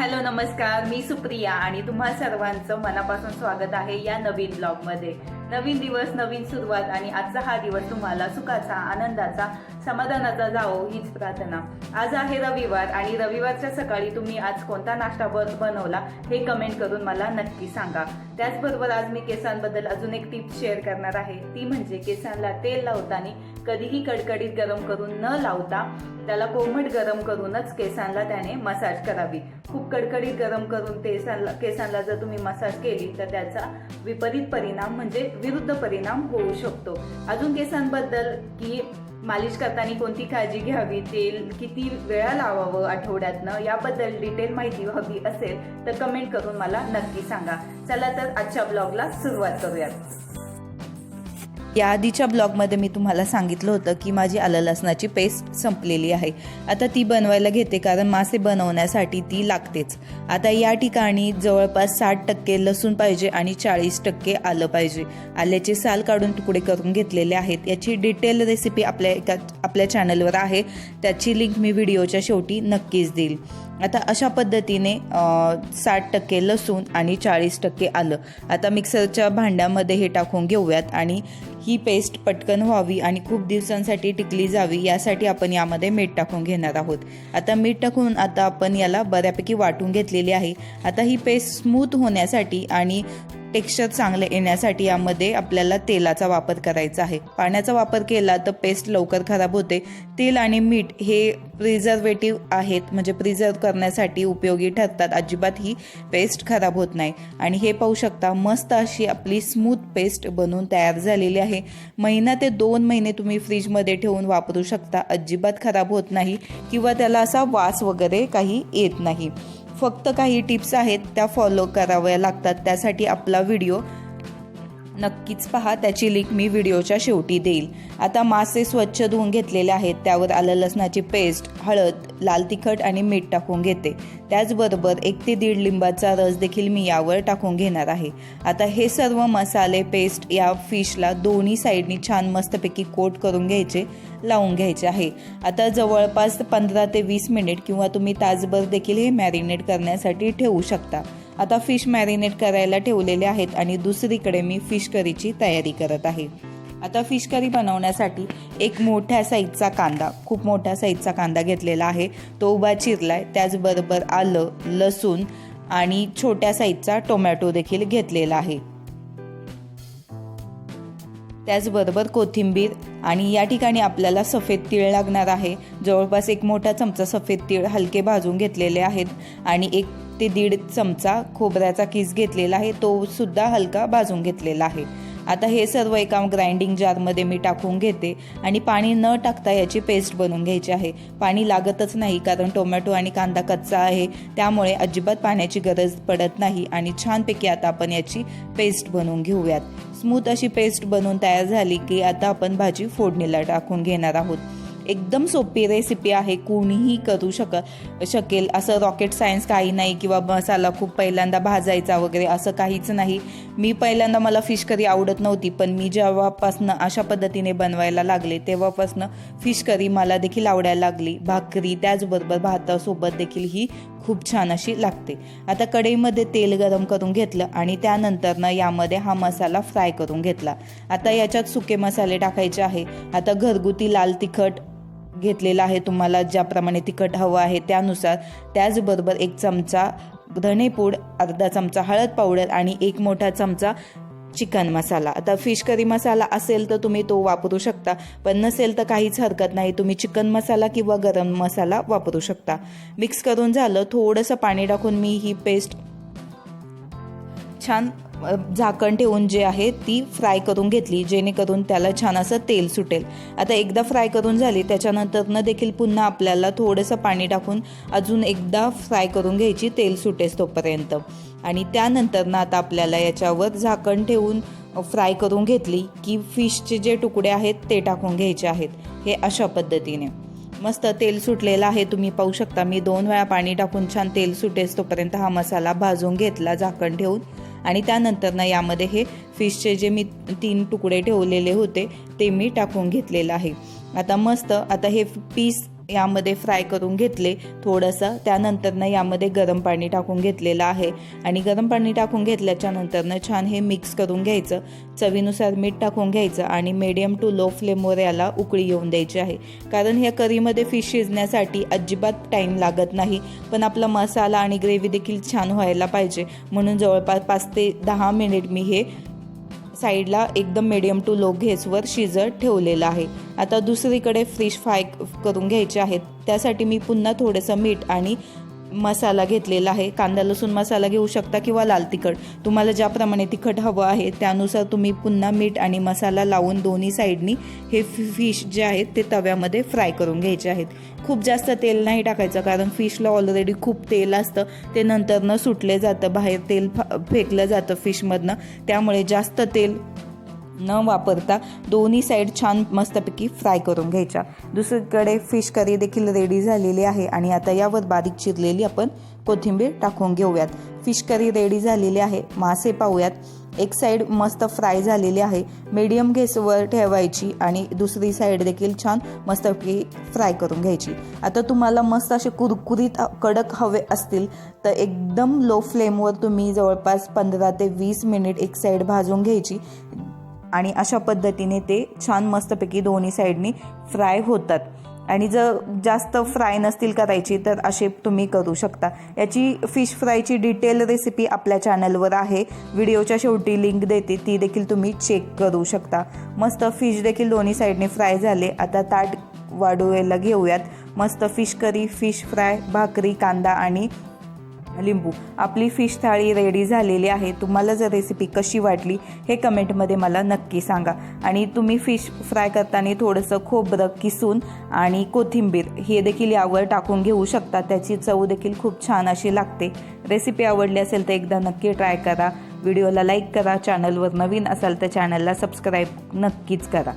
Hello नमस्कार. मी सुप्रिया आणि तुम्हा सर्वांचं मनापासून स्वागत आहे या नवीन ब्लॉगमध्ये. नवीन दिवस नवीन सुरुवात आणि आजचा हा दिवस तुम्हाला सुखाचा आनंदाचा समाधानाचा जाओ हीच प्रार्थना. आज आहे रविवार आणि रविवारच्या सकाळी तुम्ही आज कोणता नाश्ता ब- बनवला हे कमेंट करून मला नक्की सांगा. त्याचबरोबर आज मी केसांबद्दल अजून एक टिप शेअर करणार आहे. ती म्हणजे केसांना तेल लावताना कधीही कडकडीत गरम करून न लावता त्याला कोमट गरम करूनच केसांना त्याने मसाज करावी. खूप कडकडीत गरम करून केसांना केसांना जर तुम्ही मसाज केली तर त्याचा विपरीत परिणाम म्हणजे विरुद्ध परिणाम होऊ शकतो. अजून केसांबद्दल की मालिश करताना कोणती काळजी घ्यावी तेल किती वेळा लावावं आठवड्यातनं याबद्दल डिटेल माहिती हवी असेल तर कमेंट करून मला नक्की सांगा. चला तर आजच्या ब्लॉगला सुरुवात करूयात. या आधीच्या ब्लॉगमध्ये मी तुम्हाला सांगितलं होतं की माझी आलं लसणाची पेस्ट संपलेली आहे. आता ती बनवायला घेते कारण मासे बनवण्यासाठी ती लागतेच. आता या ठिकाणी जवळपास साठ टक्के लसूण पाहिजे आणि चाळीस टक्के आलं पाहिजे. आल्याचे साल काढून तुकडे करून घेतलेले आहेत. याची डिटेल रेसिपी आपल्या एका आपल्या चॅनलवर आहे. त्याची लिंक मी व्हिडिओच्या शेवटी नक्कीच देईल. आता अशा पद्धतीने साठ टक्के लसूण आणि चाळीस टक्के आलं. आता मिक्सरच्या भांड्यामध्ये हे टाकून घेऊयात आणि ही पेस्ट पटकन व्हावी आणि खूप दिवसांसाठी टिकली जावी यासाठी आपण यामध्ये मीठ टाकून घेणार आहोत. आता मीठ टाकून आता आपण याला बऱ्यापैकी वाटून घेतलेली आहे. आता ही पेस्ट स्मूथ होण्यासाठी आणि टेक्स्चर चांगले येण्यासाठी यामध्ये आपल्याला तेलाचा वापर करायचा आहे. पाण्याचा वापर केला तर पेस्ट लवकर खराब होते. तेल आणि मीठ हे प्रिझर्वेटिव्ह आहेत. म्हणजे प्रिझर्व करण्यासाठी उपयोगी ठरतात. अजिबात ही पेस्ट खराब होत नाही. आणि हे पाहू शकता मस्त अशी आपली स्मूथ पेस्ट बनवून तयार झालेली आहे. महिना ते दोन महिने तुम्ही फ्रीजमध्ये ठेवून वापरू शकता. अजिबात खराब होत नाही. किंवा त्याला असा वास वगैरे काही येत नाही. फक्त काही टिप्स आहेत त्या फॉलो कराव्या लागतात. त्यासाठी आपला व्हिडिओ नक्कीच पहा त्याची लिंक मी व्हिडिओच्या शेवटी देईल. आता मासे स्वच्छ धुवून घेतलेले आहेत त्यावर आलं लसणाची पेस्ट हळद लाल तिखट आणि मीठ टाकून घेते. त्याचबरोबर एक ते दीड लिंबाचा रस देखील मी यावर टाकून घेणार आहे. आता हे सर्व मसाले पेस्ट या फिशला दोन्ही साईडनी छान मस्तपैकी कोट करून घ्यायचे लावून घ्यायचे आहे. आता जवळपास पंधरा ते वीस मिनिट किंवा तुम्ही तासभर देखील हे मॅरिनेट करण्यासाठी ठेवू शकता. आता फिश मॅरिनेट करायला ठेवलेले आहेत आणि दुसरीकडे मी फिश करीची तयारी करत आहे. आता फिश करी बनवण्यासाठी एक मोठ्या साईजचा कांदा खूप मोठ्या साईजचा कांदा घेतलेला आहे. तो उभा चिरलाय त्याचबरोबर आलं लसूण आणि छोट्या साईजचा टोमॅटो देखील घेतलेला आहे. त्याचबरोबर कोथिंबीर आणि या ठिकाणी आपल्याला सफेद तीळ लागणार आहे. जवळपास एक मोठा चमचा सफेद तीळ हलके भाजून घेतलेले आहेत आणि एक ते दीड चमचा खोबऱ्याचा किस घेतलेला आहे तो सुद्धा हलका भाजून घेतलेला आहे. आता हे सर्व एका ग्राइंडिंग जारमध्ये मी टाकून घेते आणि पाणी न टाकता याची पेस्ट बनवून घ्यायची आहे. पाणी लागतच नाही कारण टोमॅटो आणि कांदा कच्चा आहे त्यामुळे अजिबात पाण्याची गरज पडत नाही आणि छानपैकी आता आपण याची पेस्ट बनवून घेऊयात. स्मूथ अशी पेस्ट बनवून तयार झाली की आता आपण भाजी फोडणीला टाकून घेणार आहोत. एकदम सोपी रेसिपी आहे. कोणीही करू शक शकेल. असं रॉकेट सायन्स काही नाही किंवा मसाला खूप पहिल्यांदा भाजायचा वगैरे असं काहीच नाही. मी पहिल्यांदा मला फिश करी आवडत नव्हती पण मी जेव्हापासनं अशा पद्धतीने बनवायला लागले तेव्हापासनं फिश करी मला देखील आवडायला लागली. भाकरी त्याचबरोबर भातासोबत देखील ही खूप छान अशी लागते. आता कढईमध्ये तेल गरम करून घेतलं आणि त्यानंतरनं यामध्ये हा मसाला फ्राय करून घेतला. आता याच्यात सुके मसाले टाकायचे आहे. आता घरगुती लाल तिखट घेतलेला आहे. तुम्हाला ज्याप्रमाणे तिखट हवं आहे त्यानुसार त्याचबरोबर एक चमचा धणेपूड अर्धा चमचा हळद पावडर आणि एक मोठा चमचा चिकन मसाला. आता फिश करी मसाला असेल तर तुम्ही तो वापरू शकता पण नसेल तर काहीच हरकत नाही. तुम्ही चिकन मसाला किंवा गरम मसाला वापरू शकता. मिक्स करून झालं थोडंसं पाणी टाकून मी ही पेस्ट छान झाकण ठेवून जे आहे ती फ्राय करून घेतली जेणेकरून त्याला छान असं तेल सुटेल. आता एकदा फ्राय करून झाली त्याच्यानंतरनं देखील पुन्हा आपल्याला थोडंसं पाणी टाकून अजून एकदा फ्राय करून घ्यायची तेल सुटेस तोपर्यंत. आणि त्यानंतरनं आता आपल्याला याच्यावर झाकण ठेवून फ्राय करून घेतली की फिशचे जे तुकडे आहेत ते टाकून घ्यायचे आहेत हे अशा पद्धतीने. मस्त तेल सुटलेलं आहे तुम्ही पाहू शकता मी दोन वेळा पाणी टाकून छान तेल सुटेस तोपर्यंत हा मसाला भाजून घेतला झाकण ठेवून. आणि त्यानंतर ना यामध्ये हे फिशचे जे मी तीन तुकडे ठेवलेले होते ते मी टाकून घेतलेलं आहे. आता मस्त आता हे पीस यामध्ये फ्राय करून घेतले. थोडंसं त्यानंतरनं यामध्ये गरम पाणी टाकून घेतलेलं आहे. आणि गरम पाणी टाकून घेतल्याच्या नंतरनं छान हे मिक्स करून घ्यायचं. चवीनुसार मीठ टाकून घ्यायचं आणि मीडियम टू लो फ्लेमवर याला उकळी येऊन द्यायची आहे. कारण ह्या करीमध्ये फिश शिजण्यासाठी अजिबात टाईम लागत नाही. पण आपला मसाला आणि ग्रेव्ही देखील छान व्हायला पाहिजे. म्हणून जवळपास पाच ते दहा मिनिट मी हे साईडला एकदम मीडियम टू लो घेसवर शिजत ठेवलेलं आहे. आता दुसरीकडे फिश फ्राय करून घ्यायचे आहेत. त्यासाठी मी पुन्हा थोडंसं मीठ आणि मसाला घेतलेला आहे. कांदा लसूण मसाला घेऊ शकता किंवा लाल तिखट. तुम्हाला ज्याप्रमाणे तिखट हवं आहे त्यानुसार तुम्ही पुन्हा मीठ आणि मसाला लावून दोन्ही साईडनी हे फिश जे आहेत ते तव्यामध्ये फ्राय करून घ्यायचे आहेत. खूप जास्त तेल नाही टाकायचं कारण फिशला ऑलरेडी खूप तेल असतं. ते नंतरनं सुटले जातं बाहेर तेल फेकलं जातं फिशमधनं त्यामुळे जास्त तेल न वापरता दोन्ही साईड छान मस्तपैकी फ्राय करून घ्यायच्या. दुसरीकडे फिश करी देखील रेडी झालेली आहे आणि आता यावर बारीक चिरलेली आपण कोथिंबीर टाकून घेऊयात. फिश करी रेडी झालेली आहे मासे पाहूयात. एक साईड मस्त फ्राय झालेली आहे मीडियम गॅसवर ठेवायची आणि दुसरी साईड देखील छान मस्तपैकी फ्राय करून घ्यायची. आता तुम्हाला मस्त असे कुरकुरीत कडक हवे असतील तर एकदम लो फ्लेमवर तुम्ही जवळपास पंधरा ते वीस मिनिट एक साईड भाजून घ्यायची. आणि अशा पद्धतीने ते छान मस्तपैकी दोन्ही साईडनी फ्राय होतात. आणि जर जास्त फ्राय नसतील करायची तर असे तुम्ही करू शकता. याची फिश फ्रायची डिटेल रेसिपी आपल्या चॅनलवर आहे. व्हिडिओच्या शेवटी लिंक देते ती देखील तुम्ही चेक करू शकता. मस्त फिश देखील दोन्ही साईडने फ्राय झाले. आता ताट वाढवायला घेऊयात. मस्त फिश करी फिश फ्राय भाकरी कांदा आणि लिंबू. आपली फिश थाळी रेडी झालेली आहे. तुम्हाला जर रेसिपी कशी वाटली हे कमेंटमध्ये मला नक्की सांगा. आणि तुम्ही फिश फ्राय करताना थोडंसं खोबरं किसून आणि कोथिंबीर हे देखील यावर टाकून घेऊ शकता. त्याची चव देखील खूप छान अशी लागते. रेसिपी आवडली असेल तर एकदा नक्की ट्राय करा. व्हिडिओला लाईक करा. चॅनलवर नवीन असाल तर चॅनलला सबस्क्राईब नक्कीच करा.